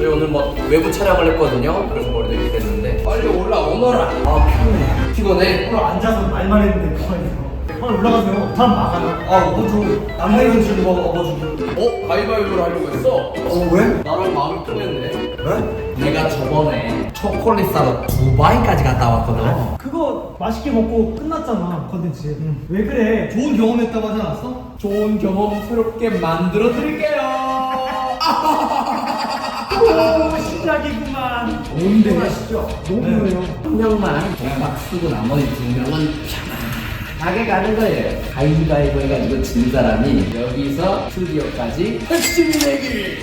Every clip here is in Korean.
저희 오늘 뭐 외부 촬영을 했거든요. 그래서 머리도 이렇게 됐는데 빨리 올라오너라. 아 피곤해. 피곤해. 오늘 앉아서 말만 했는데 가만히 있어. 빨리 올라가세요. 다음 막아놔. 아, 업어줘. 남는 줄 뭐, 업어주기. 어? 가위바위보를 하려고 했어? 어, 왜? 나랑 마음이 통했네. 왜? 내가 저번에 초콜릿 사러 두바이까지 갔다 왔거든. 그거 맛있게 먹고 끝났잖아, 컨텐츠. 왜 그래? 좋은 경험했다고 하지 않았어? 좋은 경험 새롭게 만들어 드릴게요. 오, 시작이구만. 뭔데? 하시죠? 너무 좋네요. 한 명만 동박 쓰고 나머지 두 명은 편하게 가는 거예요. 가위바위보 해가지고 진 사람이 여기서 스튜디오까지 핵심이 내기.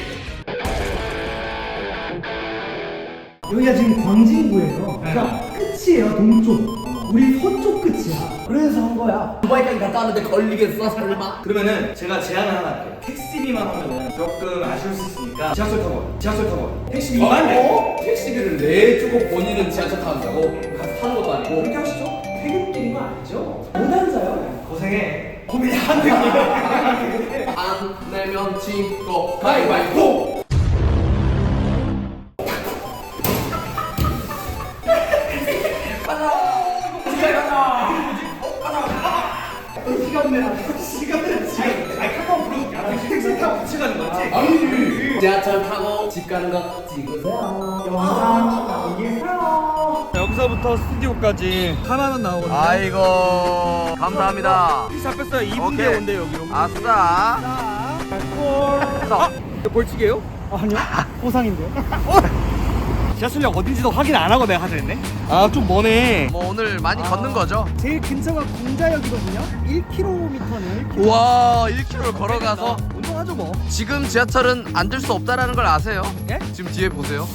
여기가 지금 광진구예요. 그러니까 끝이에요, 동쪽. 우리 서쪽 끝이야. 그래서 한 거야. 두바이까지 갔다 왔는데 걸리겠어 설마? 그러면은 제가 제안을 하나 할게요. 택시비만 하면은 조금 아쉬울 수 있으니까 지하철 타고 지하철 타고 택시비만 어? 택시비를 내주고 본인은 지하철 타는다고? 가서 타는 것도 아니고 그렇게 하시죠. 퇴근길인 거 아니죠? 못 앉아요. 고생해. 고민 안 되게. 안 내면 진거 가위바위보. 택시 타고 같이 가는 거지? 아니지. 지하철 타고 집 가는 거 찍으세요. 영상 남기세요. 여기서부터 스튜디오까지 4만 원 나오거든요. 아이고 감사합니다 잡혔어요. 2분 오케이. 뒤에 온대요 여기로. 아싸 이거 벌칙이에요? 아니요. 보상인데요. 지하철역 어딘지도 확인 안 하고 내가 하자 했네. 아 좀 머네. 뭐 오늘 많이 걷는 거죠? 제일 근처가 군자역이거든요. 1km는 우와 1km 걸어가서 운동하죠 뭐. 지금 지하철은 앉을 수 없다라는 걸 아세요? 예? 지금 뒤에 보세요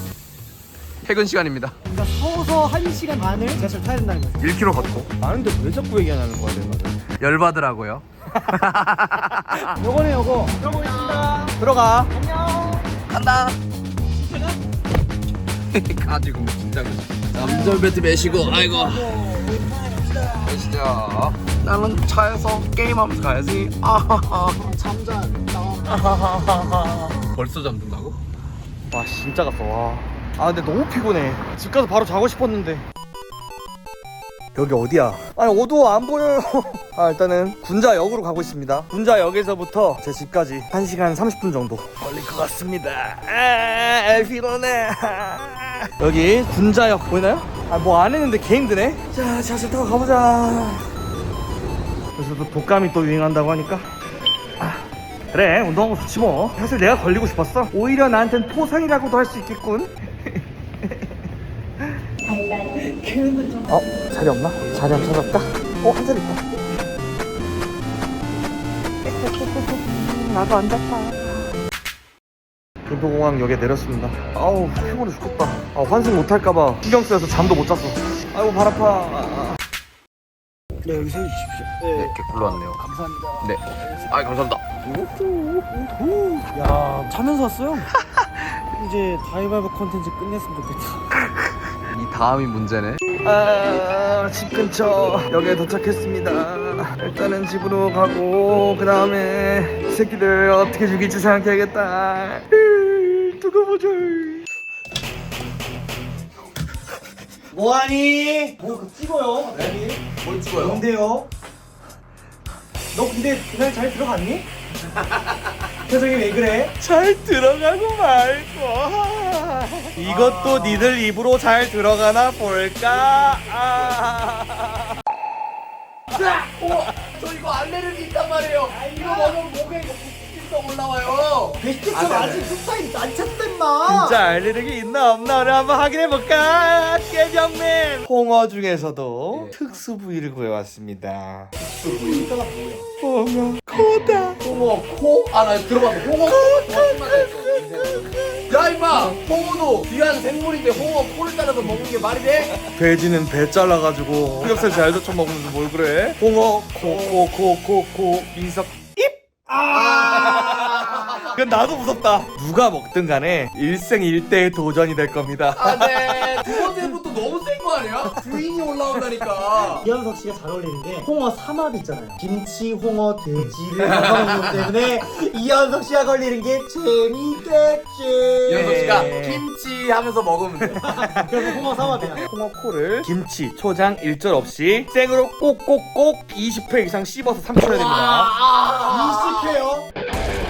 퇴근 시간입니다 그러니까 서서 1시간 반을 지하철 타야 된다는 거죠. 1km 걷고 아는데 왜 자꾸 얘기하는 거야 내가? 열받으라고요 요거네 요거. 들어보겠습니다. 들어가. 간다 가지고 긴장 남절 배트 매시고 아이고 가시죠 나는 차에서 게임하면서 가야지 아하하 잠자겠다 벌써 잠든다고? 와 진짜 갔어 와. 아 근데 너무 피곤해. 집 가서 바로 자고 싶었는데. 여기 어디야? 아니 어두워 안 보여요. 아 일단은 군자역으로 가고 있습니다. 군자역에서부터 제 집까지 1시간 30분 정도 걸릴 것 같습니다. 아 피곤해. 여기 군자역 보이나요? 아 뭐 안 했는데 개 힘드네. 자 지하철 타고 가보자. 그래서 또 독감이 또 유행한다고 하니까 아, 그래 운동하고 좋지 뭐 사실 내가 걸리고 싶었어 오히려 나한텐 포상이라고도 할 수 있겠군 어? 자리 없나? 자리 한번 찾아볼까? 어? 한 자리 있다 나도 앉았다 김포공항역에 내렸습니다. 아우 피곤해 죽겠다. 아, 환승 못할까봐 신경 쓰여서 잠도 못 잤어. 아이고 발 아파. 네 여기 세워주십시오. 네. 이렇게 굴러왔네요. 감사합니다. 네. 아이 감사합니다. 야 자면서 왔어요? 이제 가위바위보 컨텐츠 끝냈으면 좋겠다. 이 다음이 문제네. 아, 집 근처 역에 도착했습니다. 일단은 집으로 가고 그 다음에 이 새끼들 어떻게 죽일지 생각해야겠다. 으, 두고 보자. 뭐하니? 뭐 그거 찍어요? 갑자기? 뭘 찍어요? 뭔데요? 너 근데 그날 잘 들어갔니? 표정이 왜 그래? 잘 들어가고 말고. 이것도 니들 입으로 잘 들어가나 볼까? 아. 저 이거 알레르기 있단 말이에요. 이거 먹으면 목에 이거 붓기가 올라와요. 베스트처럼 아직 흡사이 안 찼단 마. 진짜 알레르기 있나 없나 우리 한번 확인해 볼까? 깨병맨 홍어 중에서도 특수 부위를 구해왔습니다. 이따가 뭐야? 홍어 코다. 홍어 코? 아 나 들어봤어. 홍어 코. 야 임마, 홍어도 귀한 생물인데 홍어 코를 따라서 먹는 게 말이 돼? 돼지는 배 잘라가지고 삼겹살 잘 젖혀 먹으면서 뭘 그래? 홍어 코 코 코 코코 민석 입. 아. 그건 나도 무섭다. 누가 먹든 간에 일생일대의 도전이 될 겁니다. 안돼. 두 번째부터 너무 센거거 아니야? 부인이 올라온다니까. 이현석 씨가 잘 어울리는 게 홍어 삼합 있잖아요. 김치, 홍어, 돼지를 넣어먹는 것 때문에 이현석 씨가 걸리는 게 재밌겠지. 이현석 씨가 김치 하면서 먹으면 돼. 그래서 홍어 삼합이야. 홍어 코를 김치, 초장 일절 없이 생으로 꼭꼭꼭 20회 이상 씹어서 삼켜야 됩니다. 20회요.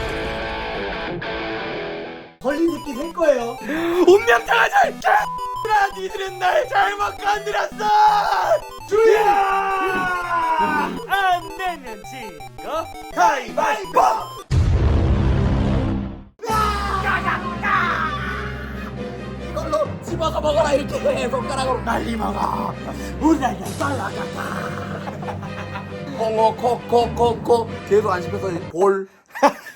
걸린 새끼 될 거예요. 운명당하자! 라 니들은 날 잘못 건드렸어! 주야! 안 내면 지고 가위바위보! 이걸로 집어서 먹어라 이렇게 손가락으로 빨리 먹어. 우리가 빨라갔다. 홍어 코코코코 계속 안 씹혀서 볼.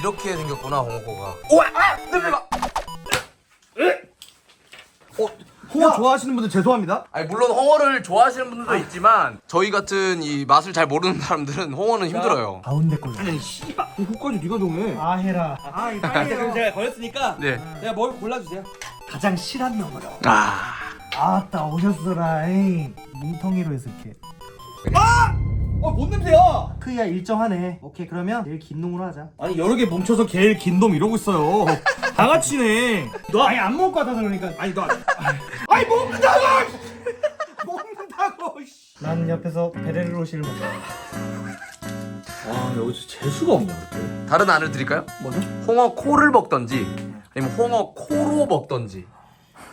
아 이렇게 생겼구나 홍어코가. 우와 아 냄새가. 홍어 좋아하시는 분들 죄송합니다. 아니 물론 홍어를 좋아하시는 분들도 있지만 저희 같은 이 맛을 잘 모르는 사람들은 홍어는 힘들어요. 가운데 걸로. 아니 씨발 그거까지 네가 정해. 아 해라. 아 이거 빨리 그럼 제가 걸렸으니까 네. 내가 뭘 골라주세요. 가장 실한 놈으로. 아 아따 오셨어라. 에이. 뭉텅이로 해서 이렇게. 어 뭔 냄새야? 크기가 일정하네. 오케이 그러면 제일 긴 놈으로 하자. 아니 여러 개 뭉쳐서 제일 긴 놈 이러고 있어요. 다 같이네. 너 아니 안 먹을 것 같아서 그러니까. 아니 너 아니 먹는다고! 먹는다고! 씨. 난 옆에서 베레로시를 먹어. 아 여기서 재수가 없네. 이렇게. 다른 안을 드릴까요? 뭐죠? 홍어 코를 먹던지 아니면 홍어 코로 먹던지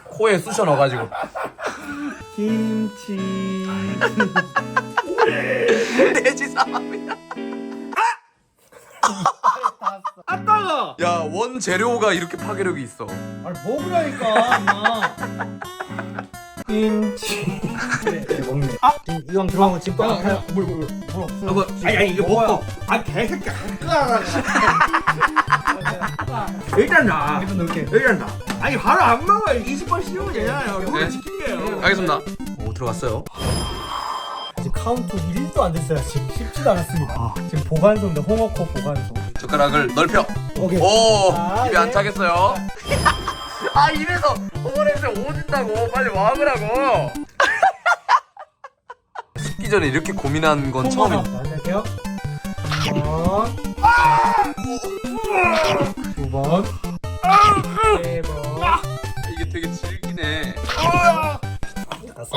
코에 쑤셔 넣어가지고 김치. 돼지 사람이야. 아 따가! 야 원재료가 이렇게 파괴력이 있어. 아니 먹으라니까. 김치. 그래 먹네. 아 지금 이왕 들어간 거 지금 빨리 물물 물 없어. 뭐, 아니 아니 이거 먹고 아 개새끼 일단 나 여기서 넣을게. 일단 나 아니 바로 안 먹어 20번 씌우면 되잖아요 이거 네. 알겠습니다. 오 들어갔어요. 지금 카운트 1도 안 됐어요. 지금 쉽지도 않았습니다. 지금 보관소인데 홍어코 보관소. 젓가락을 넓혀. 오케이. 오 아, 입에 안 네. 차겠어요. 아 입에서 홍어 냄새 오진다고 빨리 먹으라고. 씹기 전에 이렇게 고민한 건 처음이네. 자, 할게요. 두 번. 두 번. 세 번. 이게 되게 질기네. 다섯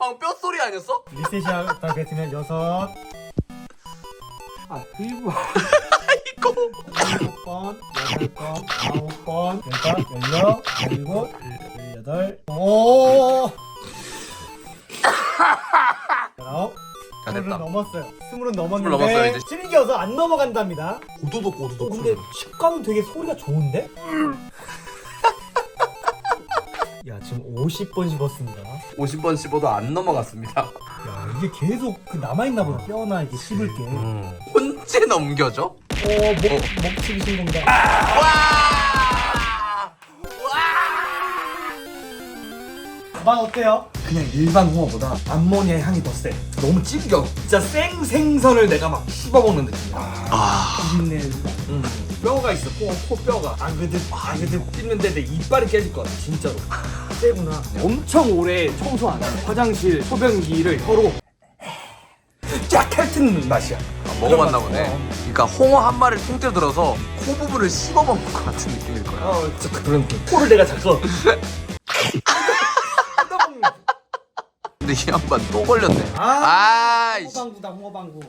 방금 뼈 소리 아니었어? 리셋이 다 뱉으면 여섯. 아 일부 일곱 번, 여덟 번, 아홉 번, 열다, 열여, 열일곱, 열여덟, 오. 열아홉. 자 스물은 됐다. 넘었어요. 스물은 스물 넘었어요, 넘었는데 이제. 질겨서 안 넘어간답니다. 오도독 어, 오도독. 근데 식감은 되게 소리가 좋은데? 야 지금 50번 씹었습니다. 50번 씹어도 안 넘어갔습니다. 야 이게 계속 그 남아있나 보다 뼈나 이게 씹을 게. 어, 언제 넘겨져? 목, 목치기 신공다. 와! 맛 어때요? 그냥 일반 홍어보다 암모니아 향이 더 세. 너무 찌겨. 진짜 생 생선을 내가 막 씹어먹는 느낌이야. 아, 비린내. 음. 뼈가 있어. 코, 코 뼈가. 아그득 아그득 씹는데 내 이빨이 깨질 것 같아. 진짜로. 세구나. 엄청 오래 청소 안 하고 화장실 소변기를 혀로 쫙 핥는 맛이야. 먹어봤나 보네. 그러니까 홍어 한 마리를 통째로 들어서 코 부분을 씹어 먹는 것 같은 느낌일 거야. 어, 진짜 그런 느낌. 코를 내가 자꾸 근데 이 양반 또 걸렸네. 아. 아. 홍어방구다 홍어방구.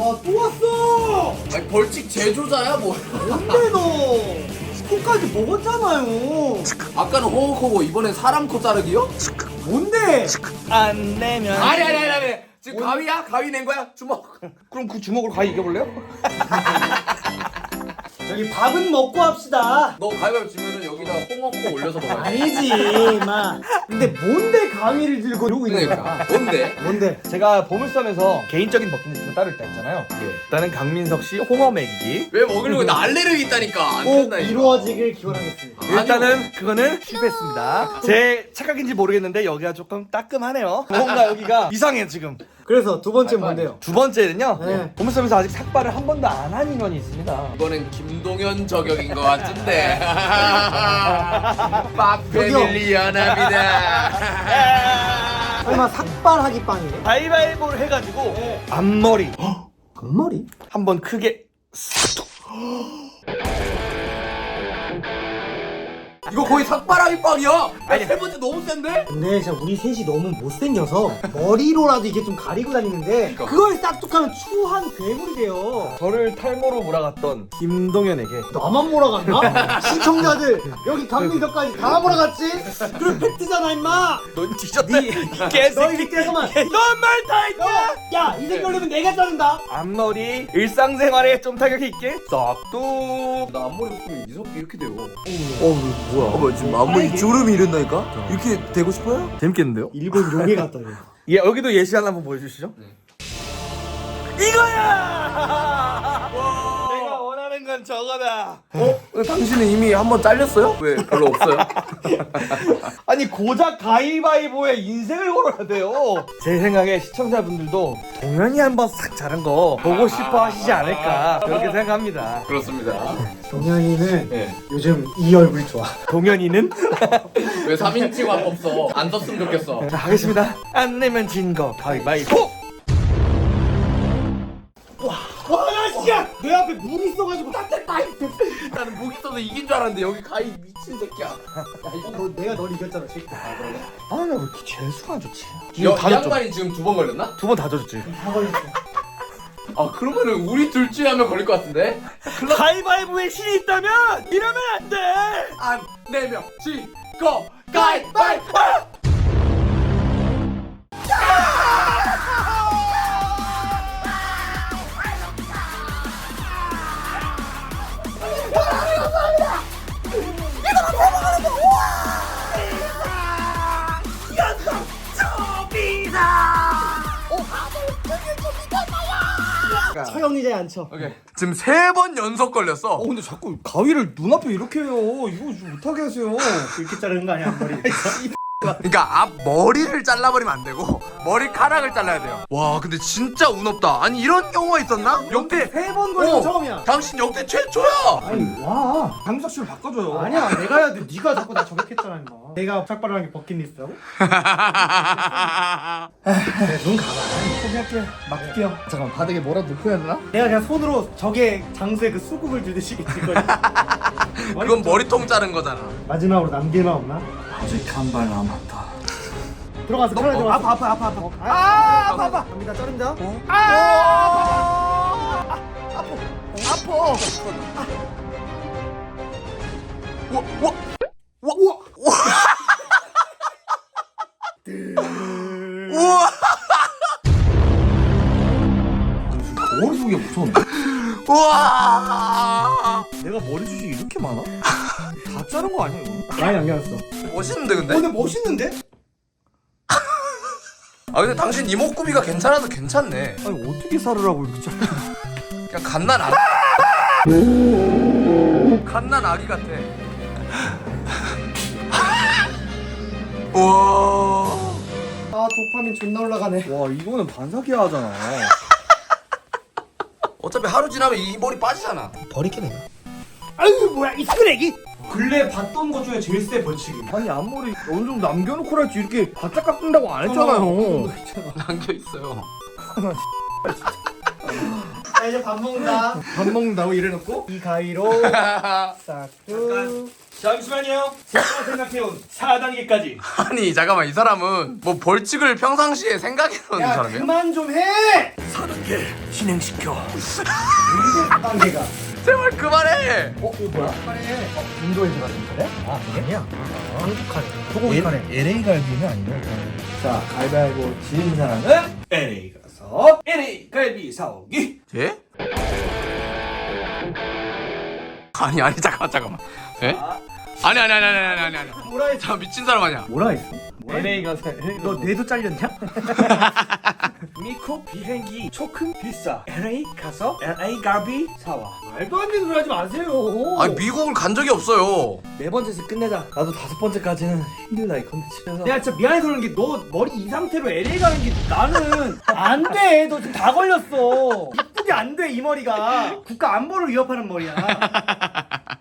아 또 왔어. 아니, 벌칙 제조자야 뭐. 뭔데 너? 코까지 먹었잖아요. 아까는 홍어 코고 이번엔 사람 코 자르기요? 뭔데? 안 내면 아니 아니 아니 아니. 지금 가위야? 가위 낸 거야? 주먹. 그럼 그 주먹으로 가위 이겨볼래요? 저기 밥은 먹고 합시다. 너 가위바위보 지면은 여기다 홍어 코 올려서 먹어야 돼. 아니지, 마. 근데 뭔데 가위를 들고 이러고 있는 거야? 그러니까. 뭔데? 뭔데? 제가 보물섬에서 개인적인 버킷리스트가 따로 있다 했잖아요. 일단은 강민석 씨 홍어 먹이기. 왜 먹으려고 나 알레르기 있다니까. 안 꼭 된다니까. 이루어지길 기원하겠습니다. 일단은 그거는 실패했습니다. 제 착각인지 모르겠는데 여기가 조금 따끔하네요. 뭔가 여기가 이상해 지금. 그래서 두 번째 뭔데요? 두 번째는요. 네. 보물섬에서 아직 삭발을 한 번도 안 한 인원이 있습니다. 김 동현 저격인 것 같은데. 빡. 패밀리 연합이다. 설마 삭발하기 빵이네? 가위바위보를 해가지고 앞머리 앞머리? 한번 크게 이거 거의 삭발하기 빵이야. 아니. 세 번째 너무 센데? 근데 진짜 우리 셋이 너무 못생겨서 머리로라도 이게 좀 가리고 다니는데 그러니까. 그걸 싹둑하면 추한 괴물이 돼요. 저를 탈모로 몰아갔던 김동현에게. 나만 몰아갔나? 시청자들 여기 강민석까지 다 몰아갔지? 그럼 팩트잖아 임마. 넌 뒤졌다. 이너 개새끼. 잠깐만. 넌말 다 했냐? 야이 새끼 올리면 내가 자른다. 앞머리 일상생활에 좀 타격 있게? 싹둑 나 앞머리 없으면 이석기 이렇게 돼요. 어 뭐야? 어, 지금 앞머리 주름이 이른다니까? 이렇게 되고 싶어요? 재밌겠는데요? 일본 용해 같다 그래 예 여기도 예시 하나 한번 보여주시죠. 이거야! 내가 원하는 건 저거다 어? 당신은 이미 한 번 잘렸어요? 왜 별로 없어요? 아니 고작 가위바위보에 인생을 걸어야 돼요. 제 생각에 시청자분들도 동현이 한번 싹 자른 거 보고 싶어 하시지 않을까 그렇게 생각합니다. 그렇습니다. 동현이는 네. 요즘 이 얼굴 좋아 동현이는 왜 3인칭 화 없어? 안 썼으면 좋겠어. 자 하겠습니다. 안 내면 진 거 가위바위보. 와나 진짜 내 앞에 물 있어가지고 따뜻다 나는 목 있어서 이긴 줄 알았는데 여기 가위 미친 새끼야. 너, 내가 널 이겼잖아 새끼 아나 왜 이렇게 재수가 안 좋지? 여, 다 이. 양반이 지금 두 번 걸렸나? 두 번 다 졌지. 다 걸렸어 아 그러면은 우리 둘 중에 한 명 걸릴 것 같은데? 가위바위보에 신이 있다면 이러면 안 돼. 안 내면 지고 가위바 위보! 서영리자에 앉혀 오케이. 지금 세 번 연속 걸렸어. 어 근데 자꾸 가위를 눈앞에 이렇게 해요. 이거 좀 못하게 하세요. 이렇게 자르는 거 아니야 앞머리 그러니까 앞 머리를 잘라버리면 안 되고 머리카락을 잘라야 돼요. 와 근데 진짜 운 없다. 아니 이런 경우가 있었나? 역대 세번 걸린 거 어, 처음이야 당신 역대 최초야. 아니 와 강석 씨를 바꿔줘요. 아니야 내가 해야 돼 네가 자꾸 나 저격했잖아 임마 내가 삭발하는 게 버킷리스트라고? 눈 감아 포기할게 맡길게요 잠깐 바닥에 뭐라도 넣고 해야 되나? 내가 그냥 손으로 적의 장수에 그 수국을 들듯이 칠 거야 그건 머리통 자른 거잖아. 마지막으로 남길 만 없나? 아직 한 발 남았다. 들어가서 너- 어, 아파 아파 아파 아파. 아 아파 아파 갑니다 자른다 와, 와, 와, 와, 와. 우와, 머리 속이 무서운데? 우와. 내가 머리숱이 이렇게 많아? 다 자른 거 아니야 이거? 많이 남겨놨어 멋있는데 근데? 근데 멋있는데? 아 근데 당신 이목구비가 괜찮아서 괜찮네. 아니 어떻게 살을 하고 이렇게 잘라? 그냥 갓난 아기. 갓난 아기 같아. 우와. 아 도파민 존나 올라가네 와 이거는 반사기야 하잖아. 어차피 하루 지나면 이 머리 빠지잖아. 버릴게 내가 아유 뭐야 이 쓰레기 근래 봤던 것 중에 제일 세 벌칙이 아니 앞머리 어느 정도 남겨놓고 라지 이렇게 바짝 깎는다고 안 했잖아요. 남겨 있어요. 자 이제 밥 먹는다 밥 먹는다고 이래놓고? 이 가위로 싹둑 잠시만요. 제가 생각해온 4단계까지. 아니 잠깐만 이 사람은 뭐 벌칙을 평상시에 생각해놓는 야 사람이야? 그만 좀 해 4단계 진행시켜. 단계가 제발 그만해. 어 이거 뭐야? 카레 어, 인도에서 가는 카레? 아 아니야 한국 카레 소고기 카레 LA 갈비는 아니에요. 자 가위바위보 지는 사람은 LA 가서 LA 갈비 사오기. 예? 아니 아니 잠깐만 잠깐만. 예? 아 니 아니 아니 아니 아니 아니 아니. 뭐라 했지? 자 미친 사람 아니야. 뭐라 했어? LA 가서 너 뇌도 잘렸냐? 미국 비행기 조금 비싸. LA 가서 LA 갈비 사와. 말도 안 되는 소리 하지 마세요. 아니 미국을 간 적이 없어요. 네 번째에서 끝내자. 나도 다섯 번째까지는 힘들다 이 컨텐츠. 그래서 내가 진짜 미안해서 그런 게너 머리 이 상태로 LA 가는 게 나는 안 돼. 너 지금 다 걸렸어. 이쁘게 안 돼, 이 머리가. 국가 안보를 위협하는 머리야.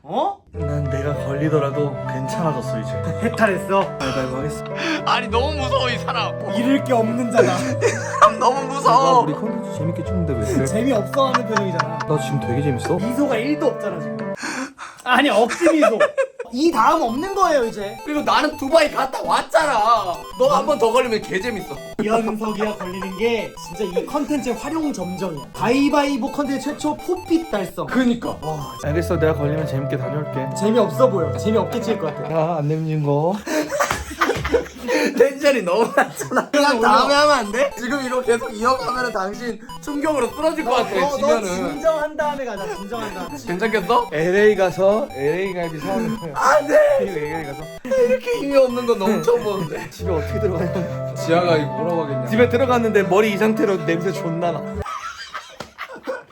어? 난 내가 걸리더라도 괜찮아졌어 이제. 해탈했어. 가위바위보 하겠어. 아니 너무 무서워 이 사람. 잃을 게 없는. 사람 너무 무서워. 우리 컨텐츠 재밌게 찍는데 왜 그래? 재미없어 하는 표정이잖아. 나 지금 되게 재밌어. 미소가 1도 없잖아, 지금. 아니, 억지 미소. 이 다음 없는 거예요, 이제. 그리고 나는 두바이 갔다 왔잖아. 너 한 번 더 걸리면 개 재밌어. 이현석이가 걸리는 게 진짜 이 컨텐츠의 활용 점정이야. 가위바위보 컨텐츠 최초 포핏 달성. 그니까. 와, 알겠어 내가 걸리면 재밌게 다녀올게. 재미없어 보여. 재미없게 찍을 것 같아. 야안 내밀린 거. 텐션이 너무 낮잖아. 그냥 다음에 하면 안 돼? 지금 이거 계속 이어가면 당신 충격으로 쓰러질 것 같아. 너, 너 지면은. 진정한 다음에 가자. 진정한 다음에. 괜찮겠어? LA 가서 LA 갈비 사오는 거야. 안돼. LA 가서 이렇게 힘이 없는 건 너무 처음 보는데. 집에 어떻게 들어가냐? 지아가 이거 뭐라고 하겠냐. 집에 들어갔는데 머리 이 상태로 냄새 존나 나.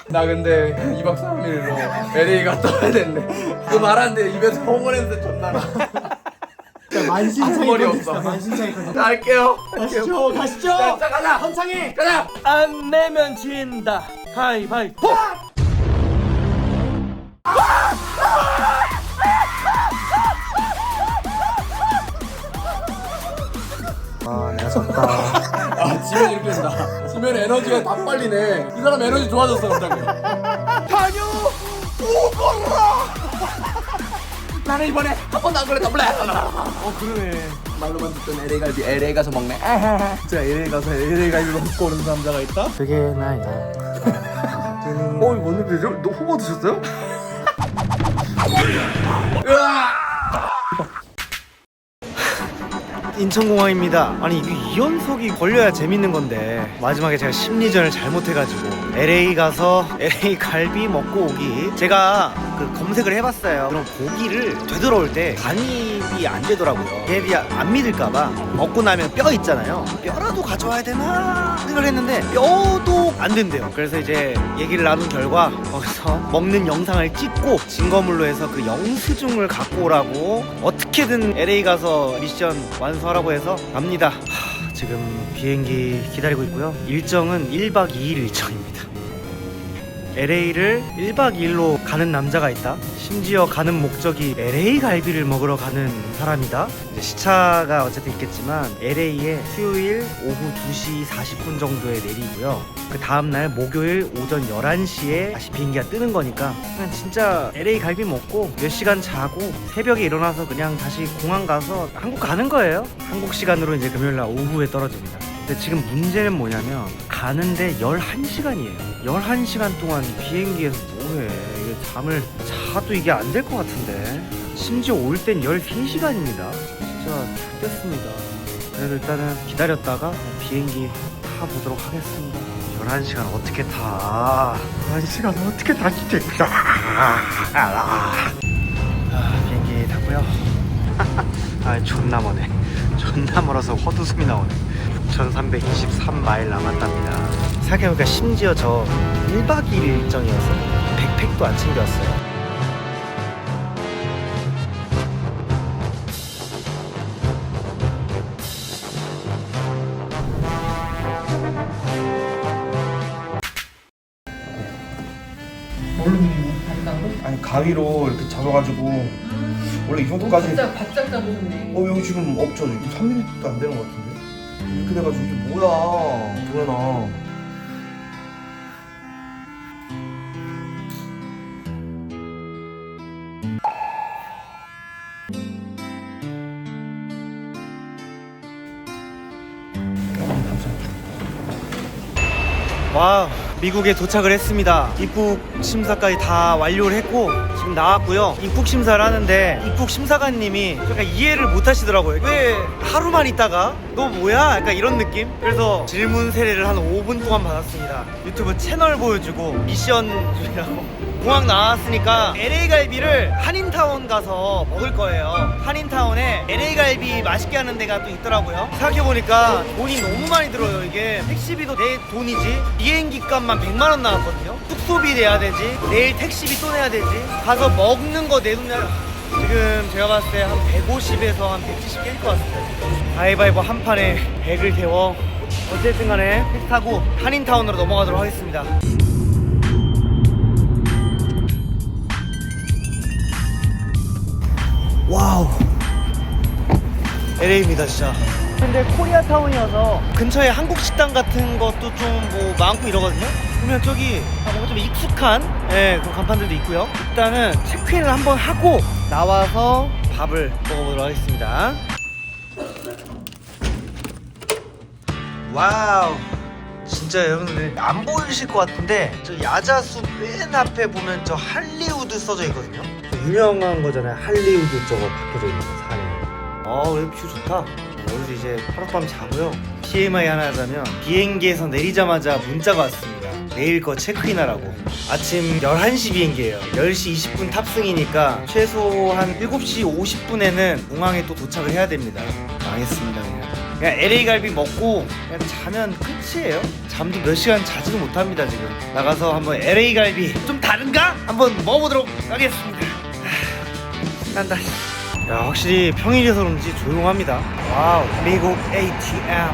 나 근데 2박 3일로 LA 갔다 와야 됐네. 그 말하는데 입에서 홍어 냄새 존나 나. 만신창이 머리 컨텐츠다, 없어. 만신창이 컨텐츠. 자, 할게요. 가시죠, 가시죠. 자, 자, 가자. 선창이. 가자. 안 내면 진다. 가위바위보. 아 내가 졌다. 아, 지면 이렇게 된다. 지면 에너지가 다 빨리네. 이 사람 에너지 좋아졌어, 갑자기. 다녀! 오거라! 나는 이번에 한 번도 안 걸렸다, 블레! 어 그러네. 말로만 듣던 LA 갈비, LA 가서 먹네. 진짜 LA 가서 LA 갈비 먹고 오는 남자가 있다? 그게 나야. 어 이거 뭔 냄새죠? 너 호거 드셨어요? 인천공항입니다. 아니 이게 이연석이 걸려야 재밌는 건데 마지막에 제가 심리전을 잘못해가지고 LA 가서 LA 갈비 먹고 오기. 제가 그 검색을 해봤어요. 그럼 고기를 되돌아올 때 간입이 안 되더라고요. 얘들이 안 믿을까봐 먹고 나면 뼈 있잖아요. 뼈라도 가져와야 되나 생각을 했는데 뼈도 안 된대요. 그래서 이제 얘기를 나눈 결과 거기서 먹는 영상을 찍고 증거물로 해서 그 영수증을 갖고 오라고 어떻게든 LA 가서 미션 완수하라고 해서 갑니다. 하, 지금 비행기 기다리고 있고요. 일정은 1박 2일 일정입니다. LA를 1박 2일로 가는 남자가 있다. 심지어 가는 목적이 LA 갈비를 먹으러 가는 사람이다. 이제 시차가 어쨌든 있겠지만 LA에 수요일 오후 2시 40분 정도에 내리고요. 그 다음날 목요일 오전 11시에 다시 비행기가 뜨는 거니까 그냥 진짜 LA 갈비 먹고 몇 시간 자고 새벽에 일어나서 그냥 다시 공항 가서 한국 가는 거예요. 한국 시간으로 이제 금요일 날 오후에 떨어집니다. 근데 지금 문제는 뭐냐면 가는데 11시간이에요. 11시간 동안 비행기에서 뭐해. 이게 잠을 자도 이게 안 될 것 같은데. 심지어 올 땐 13시간입니다. 진짜 X됐습니다. 그래도 일단은 기다렸다가 비행기 타보도록 하겠습니다. 11시간 어떻게 타? 11시간 어떻게 타지? 아, 비행기 탔고요. 아, 존나 머네. 존나 멀어서 헛웃음이 나오네. 6,323마일 남았답니다. 생각해보니까 심지어 저 1박 2일 일정이어서 백팩도 안 챙겨왔어요. 아니 가위로 이렇게 잡아가지고 원래 이 정도까지 진짜 바짝 잡으셨네. 어 여기 지금 없죠 지금 3mm도 안 되는 것 같은데 이렇게 돼가지고 이게 뭐야 도현아. 와 미국에 도착을 했습니다 입국 심사까지 다 완료를 했고 지금 나왔고요 입국 심사를 하는데 입국 심사관님이 약간 이해를 못 하시더라고요 왜 하루만 있다가 너 뭐야 약간 이런 느낌 그래서 질문 세례를 한 5분 동안 받았습니다 유튜브 채널 보여주고 미션 중이라고 공항 나왔으니까 LA 갈비를 한인타운 가서 먹을 거예요. 한인타운에 LA 갈비 맛있게 하는 데가 또 있더라고요. 생각해보니까 돈이 너무 많이 들어요. 이게 택시비도 내 돈이지. 비행기 값만 100만 원 나왔거든요. 숙소비 내야 되지. 내일 택시비 또 내야 되지. 가서 먹는 거 내 돈 내야 지금 제가 봤을 때 한 150에서 한 170 깰 것 같습니다. 가위바위보 한 판에 100을 태워 어쨌든 간에 택시 타고 한인타운으로 넘어가도록 하겠습니다. 와우 LA입니다 진짜 근데 코리아타운이어서 근처에 한국 식당 같은 것도 좀 뭐 많고 이러거든요? 그러면 저기 아, 뭔가 좀 익숙한 예, 그런 간판들도 있고요. 일단은 체크인을 한번 하고 나와서 밥을 먹어보도록 하겠습니다. 와우. 진짜 여러분들 안 보이실 것 같은데 저 야자수 맨 앞에 보면 저 할리우드 써져 있거든요? 유명한 거잖아요. 할리우드 저거 박혀져 있는 거 산에 아 여기 뷰 좋다 여기서 이제 하룻밤 자고요 TMI 하나 하자면 비행기에서 내리자마자 문자가 왔습니다 내일 거 체크인하라고 아침 11시 비행기예요 10시 20분 탑승이니까 최소한 7시 50분에는 공항에 또 도착을 해야 됩니다 망했습니다 그냥 그냥 LA 갈비 먹고 그냥 자면 끝이에요. 잠도 몇 시간 자지도 못합니다 지금. 나가서 한번 LA 갈비 좀 다른가? 한번 먹어보도록 하겠습니다. 하, 신난다. 야 확실히 평일이어서 그런지 조용합니다. 와우 미국 ATM.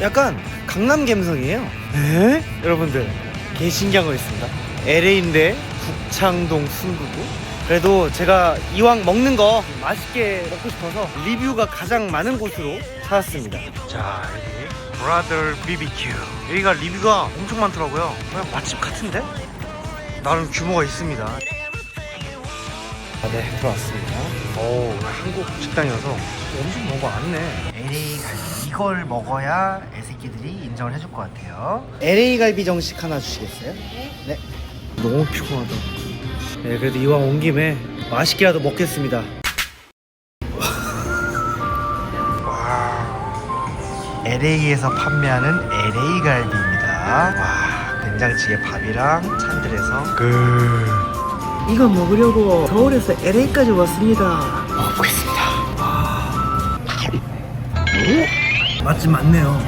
약간 강남 감성이에요. 에? 여러분들 개 신기한 거 있습니다. LA인데 북창동 순두부. 그래도 제가 이왕 먹는 거 맛있게 먹고 싶어서 리뷰가 가장 많은 곳으로 찾았습니다. 자, 여기 브라더 BBQ. 여기가 리뷰가 엄청 많더라고요. 그냥 맛집 같은데? 나름 규모가 있습니다. 아, 네, 들어왔습니다. 오, 한국 식당이어서 엄청 뭐가 많네. LA 갈비. 이걸 먹어야 애새끼들이 인정을 해줄 것 같아요. LA 갈비 정식 하나 주시겠어요? 네. 너무 피곤하다. 네, 그래도 이왕 온 김에 맛있게라도 먹겠습니다. LA에서 판매하는 LA 갈비입니다. 와, 된장찌개 밥이랑 찬들에서 그 이거 먹으려고 서울에서 LA까지 왔습니다. 먹겠습니다. 맛집 많네요.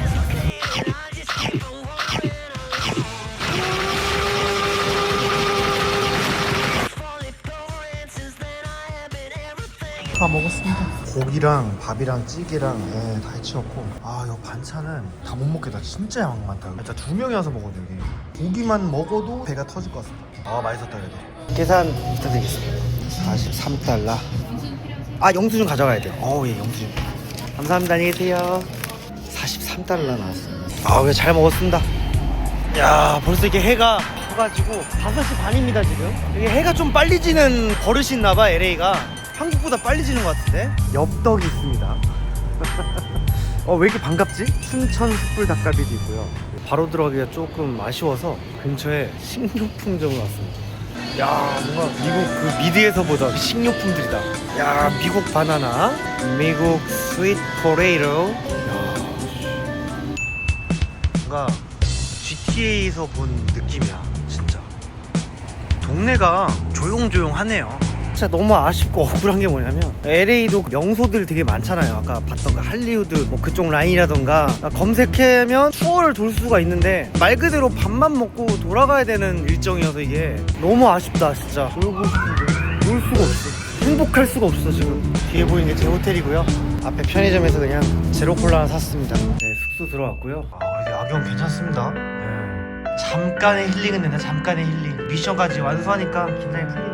다 먹었습니다. 고기랑 밥이랑 찌개랑 예, 다 해치웠고 아 이거 반찬은 다 못 먹겠다. 진짜 양 많다. 일단 두 명이 와서 먹어도 이게 고기만 먹어도 배가 터질 것 같습니다. 아 맛있었다 그래도. 계산 부탁드리겠습니다. 43달러. 아 영수증 가져가야 돼요. 어우 예 영수증. 감사합니다. 안녕히 계세요. 43달러 나왔습니다. 아, 그래 잘 먹었습니다. 야, 벌써 이렇게 해가 져가지고 5시 반입니다 지금. 이게 해가 좀 빨리 지는 버릇이 있나 봐 LA가. 한국보다 빨리 지는 것 같은데. 엽떡이 있습니다. 어, 왜 이렇게 반갑지? 춘천 숯불 닭갈비도 있고요. 바로 들어가기가 조금 아쉬워서 근처에 식료품점을 왔습니다. 야, 뭔가 미국 그 미드에서 보던 식료품들이다. 야, 미국 바나나, 미국 스윗 포레이로. 야, 뭔가 GTA에서 본 느낌이야, 진짜. 동네가 조용조용하네요. 진짜 너무 아쉽고 억울한 게 뭐냐면 LA도 명소들 되게 많잖아요. 아까 봤던 그 할리우드 뭐 그쪽 라인이라던가 검색하면 투어를 돌 수가 있는데 말 그대로 밥만 먹고 돌아가야 되는 일정이어서 이게 너무 아쉽다 진짜. 놀고 싶은데 놀 수가 없어. 행복할 수가 없어 지금. 뒤에 보이는 게 제 호텔이고요. 앞에 편의점에서 그냥 제로 콜라 하나 샀습니다. 네 숙소 들어왔고요. 아 근데 야경 괜찮습니다. 네. 잠깐의 힐링은 된다. 잠깐의 힐링. 미션까지 완수하니까 긴장이 풀리네요.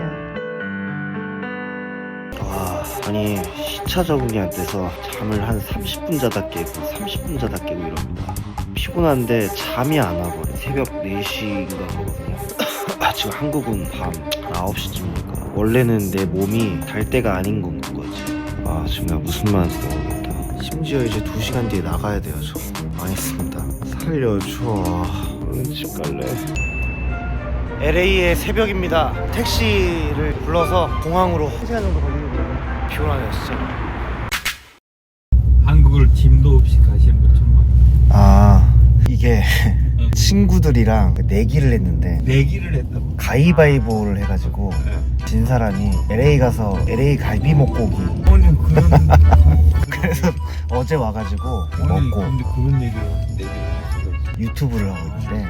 아, 아니 시차 적응이 안 돼서 잠을 한 30분 자다 깨고 30분 자다 깨고 이럽니다. 피곤한데 잠이 안 와버려. 새벽 4시인가 그러거든요. 아, 지금 한국은 밤 9시쯤이니까 원래는 내 몸이 잘 때가 아닌 건 거지. 아, 지금 내가 무슨 말인지 모르겠다. 심지어 이제 2시간 뒤에 나가야 돼요, 저. 망했습니다. 살려줘. 얼른 집 갈래. LA의 새벽입니다. 택시를 불러서 공항으로 1시간 정도 걸리는데 피곤하네요, 진짜. 한국을 짐도 없이 가시는 분 처음 봤어요. 아, 이게 친구들이랑 내기를 했는데 내기를 했다고. 가위바위보를 해가지고 진 사람이 LA 가서 LA 갈비 먹고 오기 아니 그런 그래서 어제 와가지고 먹고 근데 그런 얘기를 유튜브를 하고 있는데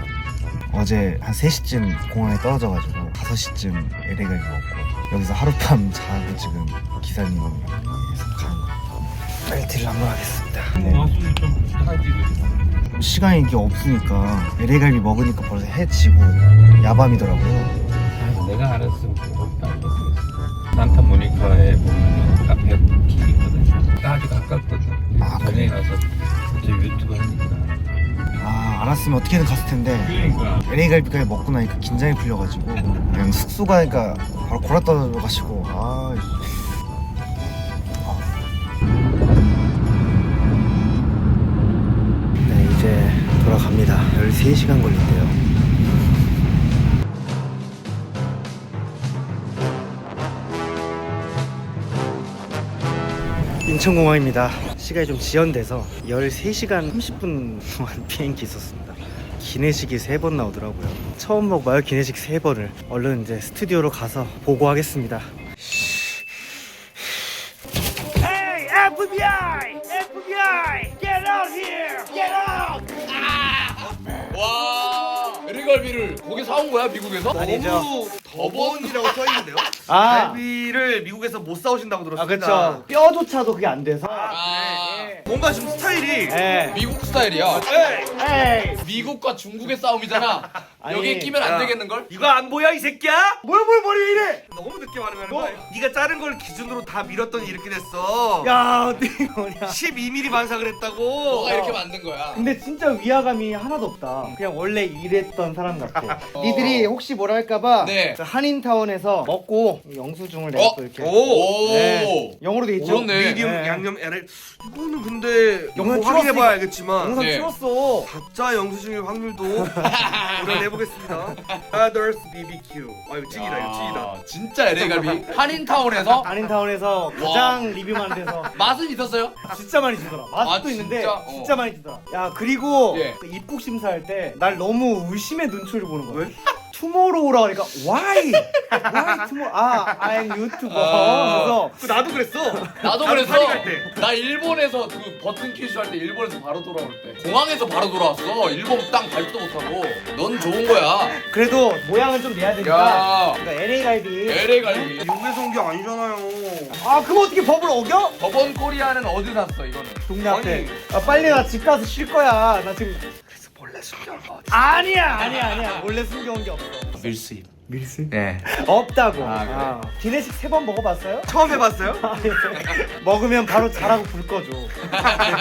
어제 한 3시쯤 공항에 떨어져가지고 5시쯤 LA 갈비 먹고 여기서 하룻밤 자고 지금 가는 거 벨트를 한번 하겠습니다 네. 하지. 시간이 이게 없으니까 LA 갈비 먹으니까 벌써 해 지고 야밤이더라고요 내가 알았으면 그것도 알겠어. 산타 모니카에 보면 카페 길이거든. 아주 가깝거든. 아, 전에 그래? 가서 저 유튜브. 아 알았으면 어떻게든 갔을 텐데 그러니까. LA 갈비까지 먹고 나니까 긴장이 풀려가지고 그냥 숙소 가니까 바로 골아 떨어져가지고 아 네, 이제 돌아갑니다. 13시간 걸린대요. 인천공항입니다. 시간이 좀 지연돼서 13시간 30분 동안 비행기 있었습니다. 기내식이 세 번 나오더라고요. 처음 먹어요, 기내식 세 번을. 얼른 이제 스튜디오로 가서 보고하겠습니다. Hey, FBI! FBI! Get out here! Get out! 와 LA갈비를 거기 사온 거야 미국에서? 아니죠. 더번이라고 써 있는데요? 아, 갈비를 미국에서 못 사오신다고 아 들었습니다. 그쵸. 뼈조차도 그게 안 돼서. 아 뭔가 지금 스타일이 예. 미국 스타일이야 에이! 미국과 중국의 싸움이잖아 아니, 여기에 끼면 안 야. 되겠는 걸? 이거 안 보여 이 새끼야? 뭘, 뭘, 머리 왜 이래? 너무 늦게 반응하는 거야. 네가 자른 걸 기준으로 다 밀었더니 이렇게 됐어. 야, 어떻게 뭐냐. 12mm 반삭을 했다고. 너가 이렇게 만든 거야 근데 진짜 위화감이 하나도 없다. 그냥 원래 일했던 사람 같아. 어. 니들이 혹시 뭐라 할까봐 네. 저 한인타운에서 먹고 영수증을 내가 어? 또 이렇게 오 네. 영어로 돼 있죠. 그렇네. 미디움 네. 양념 LL 이거는 근데 영상 영상 확인해봐야. 알겠지만 영상 네. 찍었어. 가짜 영수증일 확률도 우려내보겠습니다. Others BBQ. 아 이거 찐이다 이거 찐이다. 아, 진짜 LA갈비 한인타운에서 한인타운에서 가장 리뷰 많은 데서 맛은 있었어요? 진짜 많이 주더라. 맛도 아, 있는데 진짜? 진짜, 어. 많이 주더라. 야 그리고 예. 그 입국 심사할 때 날 너무 의심의 눈초리를 보는 거야. 왜? 투모로우라 하니까 why? why 투모? 아 I'm 유튜버. 아. 그래서 그 나도 그랬어. 나도 그랬어 파리 갈 때. 나 일본에서 그 버튼 퀴즈 할 때 일본에서 바로 돌아올 때 공항에서 바로 돌아왔어 일본 땅 밟지도 못하고 넌 좋은 거야 그래도 모양은 좀 내야 되니까. 야 그러니까 LA 갈비. LA갈비 미국에서 온게 아니잖아요. 아 그럼 어떻게 법을 어겨? 저번 코리아는 어디 샀어 이거는 동네 앞에. 아 빨리 나 집 가서 쉴 거야. 나 지금 몰래 숨겨온 거. 아니야 아니야 아니야 몰래 숨겨온 게 없어. 밀수입 밀스? 네 없다고. 아, 그래? 아. 기내식 세 번 먹어봤어요? 처음 해봤어요? 먹으면 바로 자라고 불 꺼줘.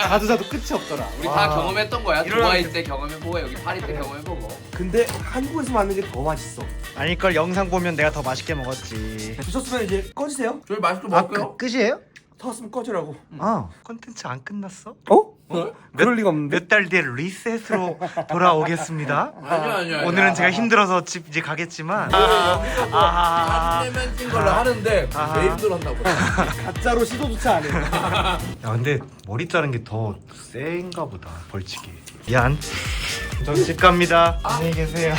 자주 자도 끝이 없더라. 우리 와. 다 경험했던 거야 이런- 두바이 때 경험해보고 여기 파리 때 경험해보고 근데 한국에서 만든 게 더 맛있어. 아니걸 영상 보면 내가 더 맛있게 먹었지. 드셨으면 이제 꺼지세요. 저희 맛있게 아 먹을게요 그, 끝이에요? 터왔으면 꺼지라고. 아 콘텐츠 안 끝났어? 어? 그럴 리가 없는데. 몇 달 뒤에 리셋으로 돌아오겠습니다. 아니야 아니야 오늘은 제가 힘들어서 집 이제 가겠지만. 안 내면 찐 걸로 하는데 아하. 왜 힘들었나 보다 가짜로 시도조차 안 해. 야 근데 머리 자른 게 더 센가 보다 벌칙이. 미안 저 집 갑니다. 안녕히 계세요